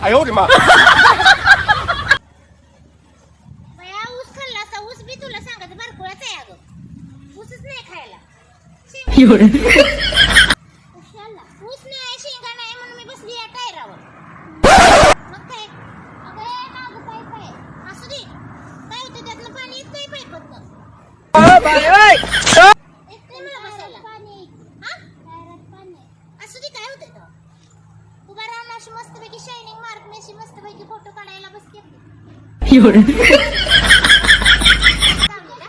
哎呦我的妈！有人。Bye, bye, bye. अशी मस्तपैकी shining mark अशी मस्तपैकी फोटो काढायला बसते 有人，चांगली का?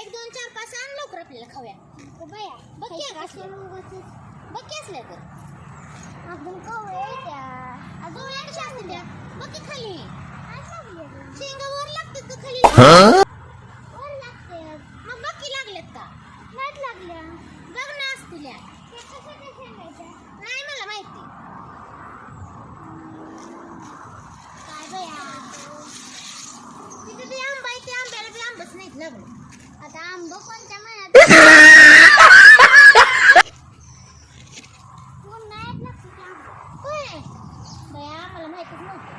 एक दोन चार पाच आण लवकर आपल्याला खाऊया. बया बघ की अगं असल्या बघ की असल्या तर. अजून अजून कशा असतील त्या बघ की खाली शेंगा वर लागतात का खाली? वर लागते मग बघ की लागल्यात का? नाहीत लागल्या. बघ ना असतील. नाही मला माहिती. काय बया? तिथे ते आंबा आहे ते आंब्याला आंबच नाहीत लागले. आता आंब कोणत्या महिन्यात मला माहितच नव्हतं.